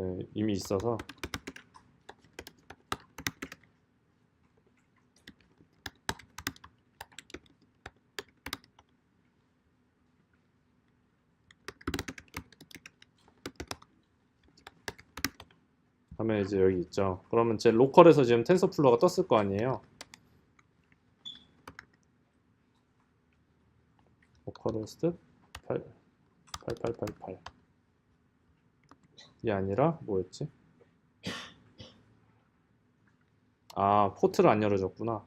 네, 이미 있어서 하면 이제 여기 있죠. 그러면 제 로컬에서 지금 텐서플로가 떴을 거 아니에요. 로컬 호스트 8 8888 이게 아니라 뭐였지? 아 포트를 안 열어줬구나.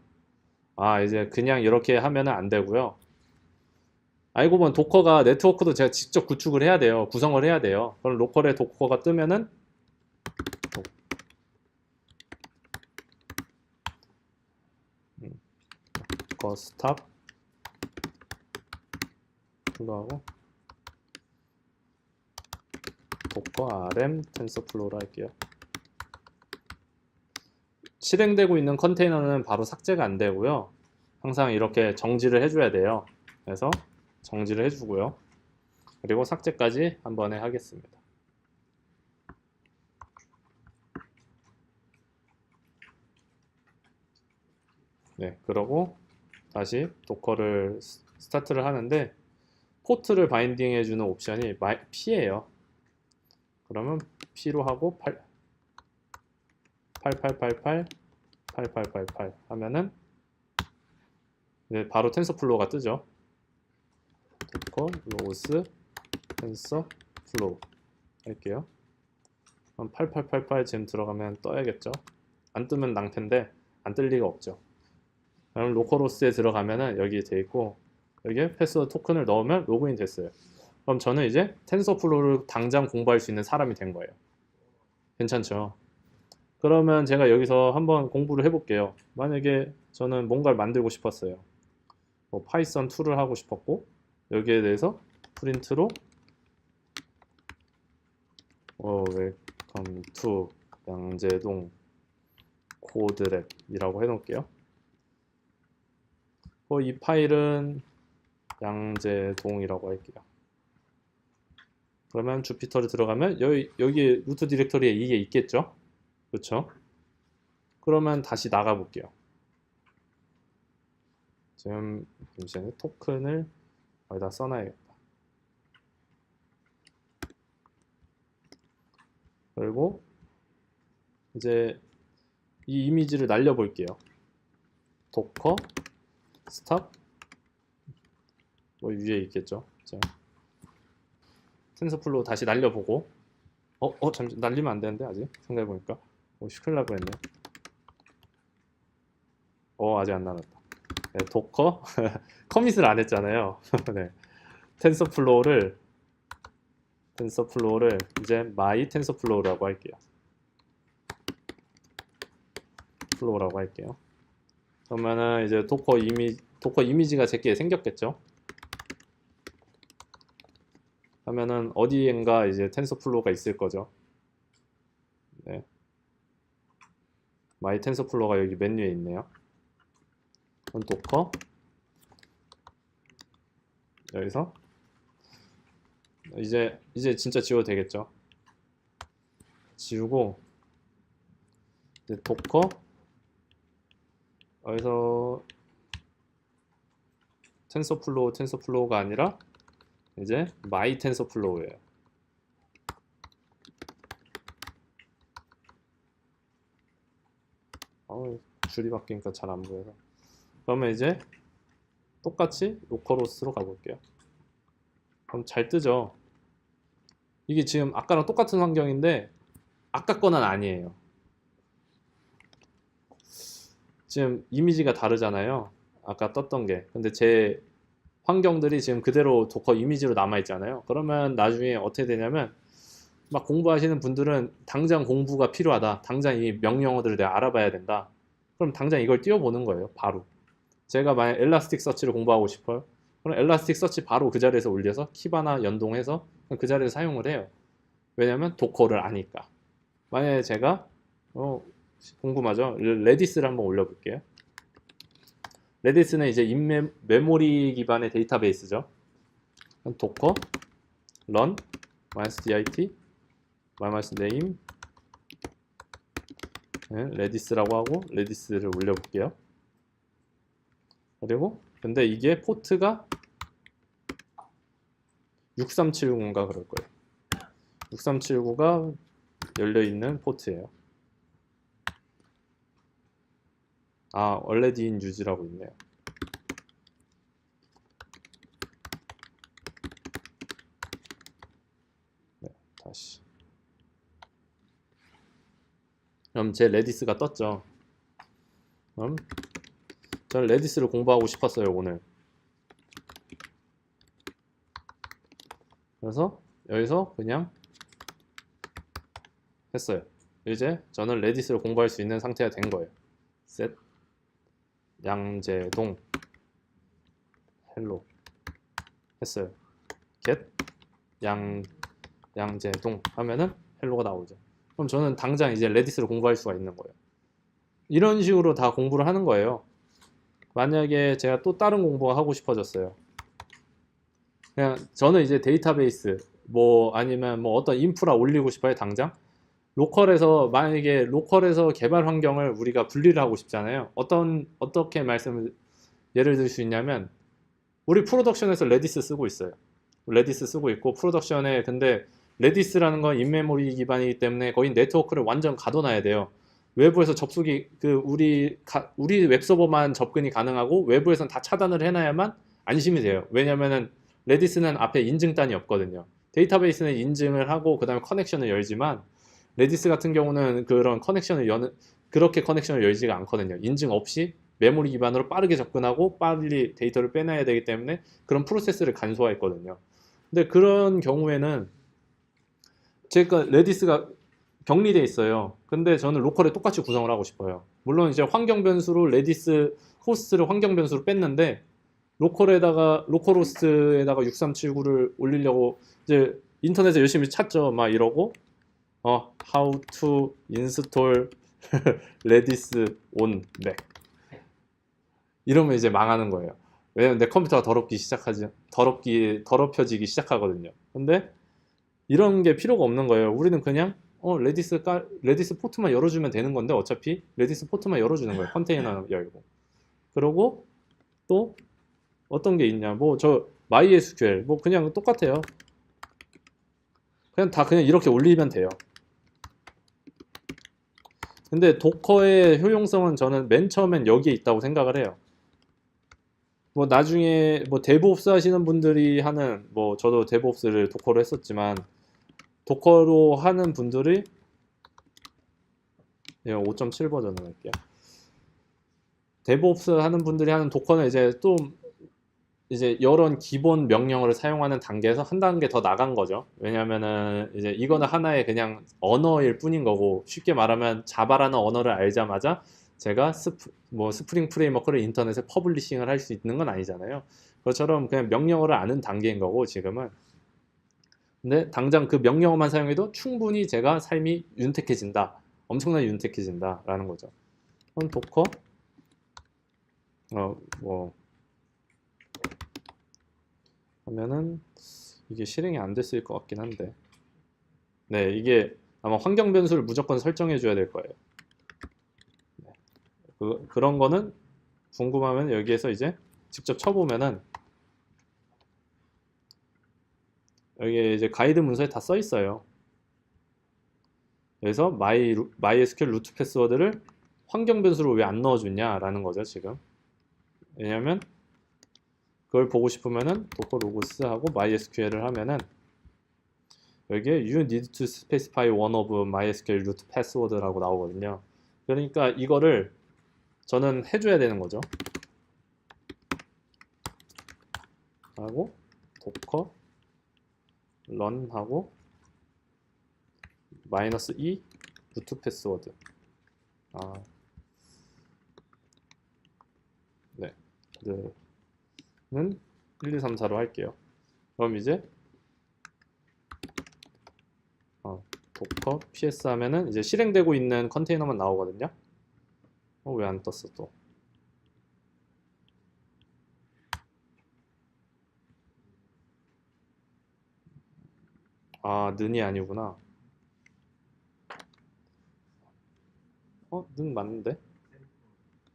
아 이제 그냥 이렇게 하면은 안 되고요. 알고 보면 도커가 네트워크도 제가 직접 구축을 해야 돼요. 구성을 해야 돼요. 그럼 로컬에 도커가 뜨면은 도커 스탑 플로하고 도커 rm 텐서플로우로 할게요. 실행되고 있는 컨테이너는 바로 삭제가 안 되고요. 항상 이렇게 정지를 해줘야 돼요. 그래서 정지를 해주고요. 그리고 삭제까지 한 번에 하겠습니다. 네, 그러고 다시 도커를 스- 스타트를 하는데 포트를 바인딩 해주는 옵션이 P예요. 그러면 P로 하고 8, 8888 8888 하면은 이제 바로 텐서플로우가 뜨죠. 도커 로스 텐서플로우 할게요. 그럼 8888 지금 들어가면 떠야겠죠. 안 뜨면 낭패인데 안 뜰 리가 없죠. 그럼 로컬호스에 들어가면은 여기 돼 있고 여기에 패스워드 토큰을 넣으면 로그인 됐어요. 그럼 저는 이제 텐서플로우를 당장 공부할 수 있는 사람이 된 거예요. 괜찮죠? 그러면 제가 여기서 한번 공부를 해볼게요. 만약에 저는 뭔가를 만들고 싶었어요. 뭐 파이썬 2를 하고 싶었고 여기에 대해서 프린트로 어, 웰컴 투 양재동 코드랩이라고 해놓을게요. 어, 이 파일은 양재동이라고 할게요. 그러면 주피터를 들어가면 여기 여기 루트 디렉터리에 이게 있겠죠? 그렇죠? 그러면 다시 나가 볼게요. 지금 잠시만요. 토큰을 여기다 써놔야겠다. 그리고 이제 이 이미지를 날려 볼게요. 도커 스탑 뭐 위에 있겠죠. 자, 텐서플로우 다시 날려보고 어, 어, 잠시 날리면 안 되는데 아직 생각해보니까 어, 큰일 날 뻔했네. 어, 아직 안 날았다. 네, 도커 커밋을 안 했잖아요. 네, 텐서플로우를 텐서플로우를 이제 my 텐서플로우라고 할게요. 플로우라고 할게요. 그러면은 이제 도커 이미 도커 이미지가 제게 생겼겠죠. 하면은 어디엔가 이제 텐서플로우가 있을 거죠. 네. 마이 텐서플로우가 여기 메뉴에 있네요. 그럼 도커 여기서 이제 이제 진짜 지워도 되겠죠. 지우고 이제 도커 여기서 텐서플로우 텐서플로우가 아니라 이제 마이 텐서플로우예요. 어, 줄이 바뀌니까 잘 안 보여서. 그러면 이제 똑같이 로컬호스로 가볼게요. 그럼 잘 뜨죠. 이게 지금 아까랑 똑같은 환경인데 아까 거는 아니에요. 지금 이미지가 다르잖아요. 아까 떴던 게. 근데 제 환경들이 지금 그대로 도커 이미지로 남아 있잖아요. 그러면 나중에 어떻게 되냐면 막 공부하시는 분들은 당장 공부가 필요하다. 당장 이 명령어들을 내가 알아봐야 된다. 그럼 당장 이걸 띄워보는 거예요. 바로. 제가 만약 엘라스틱 서치를 공부하고 싶어요. 그럼 엘라스틱 서치 바로 그 자리에서 올려서 키바나 연동해서 그 자리에서 사용을 해요. 왜냐면 도커를 아니까. 만약에 제가 어, 궁금하죠? 레디스를 한번 올려볼게요. 레디스는 이제 인메 메모리 기반의 데이터베이스죠. 도커 run -dit 네임 네, 레디스라고 하고 레디스를 올려볼게요. 그리고 근데 이게 포트가 6379인가 그럴 거예요. 6379가 열려 있는 포트예요. 아, already in use라고 있네요. 네, 다시. 그럼 제 레디스가 떴죠. 그럼 저는 레디스를 공부하고 싶었어요, 오늘. 그래서 여기서 그냥 했어요. 이제 저는 레디스를 공부할 수 있는 상태가 된 거예요. 셋 양재동 헬로 했어요. get 양 양재동 하면은 헬로가 나오죠. 그럼 저는 당장 이제 레디스를 공부할 수가 있는 거예요. 이런 식으로 다 공부를 하는 거예요. 만약에 제가 또 다른 공부가 하고 싶어졌어요. 그냥 저는 이제 데이터베이스 뭐 아니면 뭐 어떤 인프라 올리고 싶어요 당장 로컬에서 만약에 로컬에서 개발 환경을 우리가 분리를 하고 싶잖아요. 어떤 어떻게 말씀을 예를 들 수 있냐면 우리 프로덕션에서 레디스 쓰고 있어요. 레디스 쓰고 있고 프로덕션에 근데 레디스라는 건 인메모리 기반이기 때문에 거의 네트워크를 완전 가둬놔야 돼요. 외부에서 접속이 그 우리 가, 우리 웹서버만 접근이 가능하고 외부에선 다 차단을 해놔야만 안심이 돼요. 왜냐면은 레디스는 앞에 인증단이 없거든요. 데이터베이스는 인증을 하고 그 다음에 커넥션을 열지만 레디스 같은 경우는 그런 커넥션을 여는 그렇게 커넥션을 열지가 않거든요. 인증 없이 메모리 기반으로 빠르게 접근하고 빨리 데이터를 빼놔야 되기 때문에 그런 프로세스를 간소화했거든요. 근데 그런 경우에는 제가 레디스가 격리돼 있어요. 근데 저는 로컬에 똑같이 구성을 하고 싶어요. 물론 이제 환경 변수로 레디스 호스트를 환경 변수로 뺐는데 로컬에다가 로컬 호스트에다가 6379를 올리려고 이제 인터넷에 열심히 찾죠. 막 이러고 어 how to install redis on Mac 이러면 이제 망하는 거예요. 왜냐면 내 컴퓨터가 더럽기 시작하지 더럽기 더럽혀지기 시작하거든요. 근데 이런 게 필요가 없는 거예요. 우리는 그냥 어 레디스 깔 레디스 포트만 열어주면 되는 건데 어차피 레디스 포트만 열어주는 거예요. 컨테이너 열고 그러고 또 어떤 게 있냐 뭐 저 MySQL 뭐 그냥 똑같아요 그냥 다 그냥 이렇게 올리면 돼요 근데 도커의 효용성은 저는 맨 처음엔 여기에 있다고 생각을 해요. 뭐 나중에 뭐 데브옵스 하시는 분들이 하는 뭐 저도 데브옵스를 도커로 했었지만 도커로 하는 분들이 5.7 버전을 할게요. 데브옵스 하는 분들이 하는 도커는 이제 좀 이제 이런 기본 명령어를 사용하는 단계에서 한 단계 더 나간 거죠. 왜냐면은 이제 이거는 하나의 그냥 언어일 뿐인 거고 쉽게 말하면 자바라는 언어를 알자마자 제가 스프, 뭐 스프링 프레임워크를 인터넷에 퍼블리싱을 할 수 있는 건 아니잖아요. 그것처럼 그냥 명령어를 아는 단계인 거고 지금은. 근데 당장 그 명령어만 사용해도 충분히 제가 삶이 윤택해진다. 엄청나게 윤택해진다라는 거죠. 그럼 도커 어뭐 하면은 이게 실행이 안 됐을 것 같긴 한데. 네 이게 아마 환경 변수를 무조건 설정해 줘야 될 거예요. 네. 그, 그런 거는 궁금하면 여기에서 이제 직접 쳐보면은 여기에 이제 가이드 문서에 다 써 있어요. 그래서 마이, MySQL 루트 패스워드를 환경 변수로 왜 안 넣어줬냐라는 거죠 지금. 왜냐면 그걸 보고 싶으면은 docker logs 하고 mysql을 하면은 여기에 you need to specify one of mysql root password라고 나오거든요. 그러니까 이거를 저는 해줘야 되는 거죠. 하고 docker run 하고 마이너스 2 루트 패스워드 아 네. 네. 는 1, 2, 3, 4로 할게요. 그럼 이제 어, 도커 ps 하면은 이제 실행되고 있는 컨테이너만 나오거든요. 어, 왜 안 떴어 또? 아, 는이 아니구나. 어, 는 맞는데?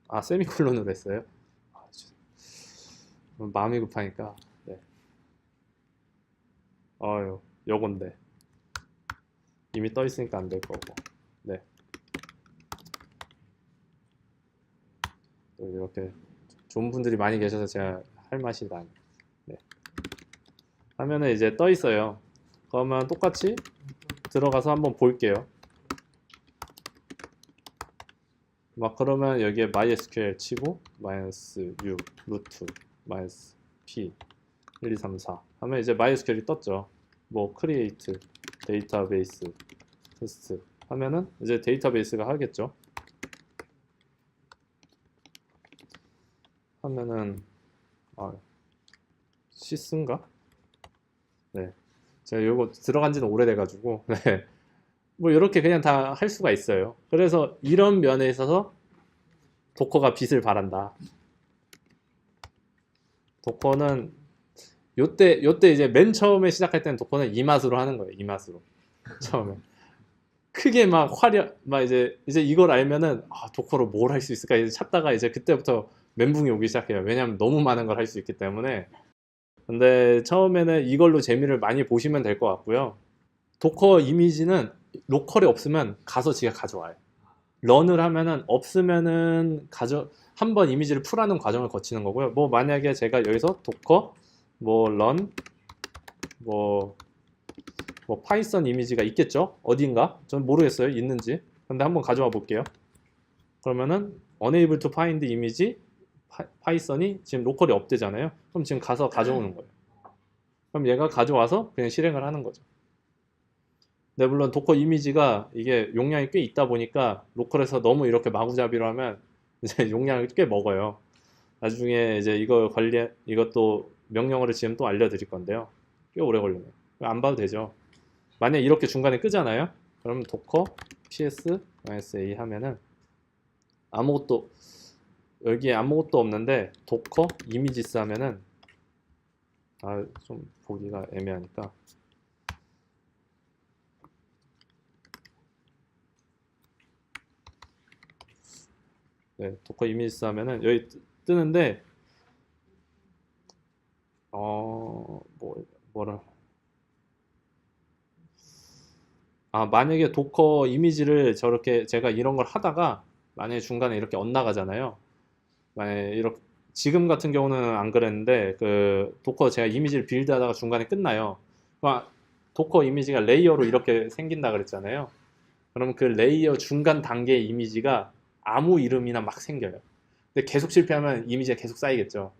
아, 세미콜론으로 했어요? 마음이 급하니까. 네. 어유 요건데. 이미 떠 있으니까 안 될 거고. 네. 또 이렇게 좋은 분들이 많이 계셔서 제가 할 맛이 나네 네. 하면은 이제 떠 있어요. 그러면 똑같이 들어가서 한번 볼게요. 막 그러면 여기에 MySQL 치고 마이너스 6 루트 마이너스 p 1 2 3 4 하면 이제 MySQL이 떴죠 뭐 create 데이터베이스 테스트 하면은 이제 데이터베이스가 하겠죠 하면은 아 시스인가? 네 제가 이거 들어간 지는 오래돼 가지고 네. 뭐 이렇게 그냥 다 할 수가 있어요. 그래서 이런 면에 있어서 도커가 빛을 발한다. 도커는 요때 요때 이제 맨 처음에 시작할 때는 도커는 이 맛으로 하는 거예요. 이 맛으로 처음에 크게 막 화려 막 이제 이제 이걸 알면은 아 도커로 뭘 할 수 있을까 이제 찾다가 이제 그때부터 멘붕이 오기 시작해요. 왜냐하면 너무 많은 걸 할 수 있기 때문에. 근데 처음에는 이걸로 재미를 많이 보시면 될 것 같고요. 도커 이미지는 로컬이 없으면 가서 지가 가져와요. 런을 하면은 없으면은 가져 한번 이미지를 풀하는 과정을 거치는 거고요. 뭐 만약에 제가 여기서 도커 뭐 런 뭐 뭐 파이썬 이미지가 있겠죠? 어딘가? 전 모르겠어요. 있는지. 근데 한번 가져와 볼게요. 그러면은 unable to find 이미지 파이썬이 지금 로컬이 없대잖아요. 그럼 지금 가서 가져오는 거예요. 그럼 얘가 가져와서 그냥 실행을 하는 거죠. 네, 물론 도커 이미지가 이게 용량이 꽤 있다 보니까 로컬에서 너무 이렇게 마구잡이로 하면 이제 용량을 꽤 먹어요. 나중에 이제 이거 관리 이것도 명령어를 지금 또 알려드릴 건데요. 꽤 오래 걸리네요. 안 봐도 되죠. 만약 이렇게 중간에 끄잖아요. 그럼 도커 ps -a 하면은 아무것도 여기에 아무것도 없는데 도커 이미지스 하면은 아 좀 보기가 애매하니까 네, 도커 이미지스 하면은 여기 뜨- 뜨는데 어, 뭐 뭐라 아, 만약에 도커 이미지를 저렇게 제가 이런 걸 하다가 만약에 중간에 이렇게 엇나가잖아요. 만약에 이렇게 지금 같은 경우는 안 그랬는데 그 도커 제가 이미지를 빌드하다가 중간에 끝나요. 그럼 도커 이미지가 레이어로 이렇게 생긴다 그랬잖아요. 그럼 그 레이어 중간 단계의 이미지가 아무 이름이나 막 생겨요. 근데 계속 실패하면 이미지가 계속 쌓이겠죠.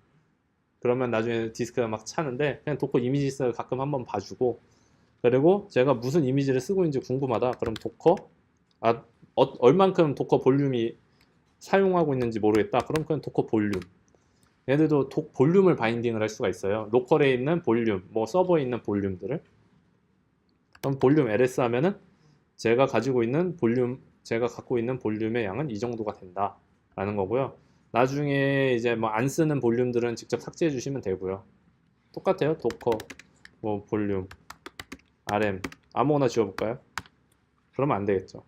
그러면 나중에 디스크가 막 차는데 그냥 도커 이미지스 가끔 한번 봐주고 그리고 제가 무슨 이미지를 쓰고 있는지 궁금하다. 그럼 도커 아 어, 얼만큼 도커 볼륨이 사용하고 있는지 모르겠다. 그럼 그냥 도커 볼륨. 얘들도 도, 볼륨을 바인딩을 할 수가 있어요. 로컬에 있는 볼륨, 뭐 서버에 있는 볼륨들을. 그럼 볼륨 ls 하면은 제가 가지고 있는 볼륨, 제가 갖고 있는 볼륨의 양은 이 정도가 된다 라는 거고요. 나중에 이제 뭐 안 쓰는 볼륨들은 직접 삭제해 주시면 되고요. 똑같아요. 도커 뭐 볼륨 rm 아무거나 지워볼까요? 그러면 안 되겠죠.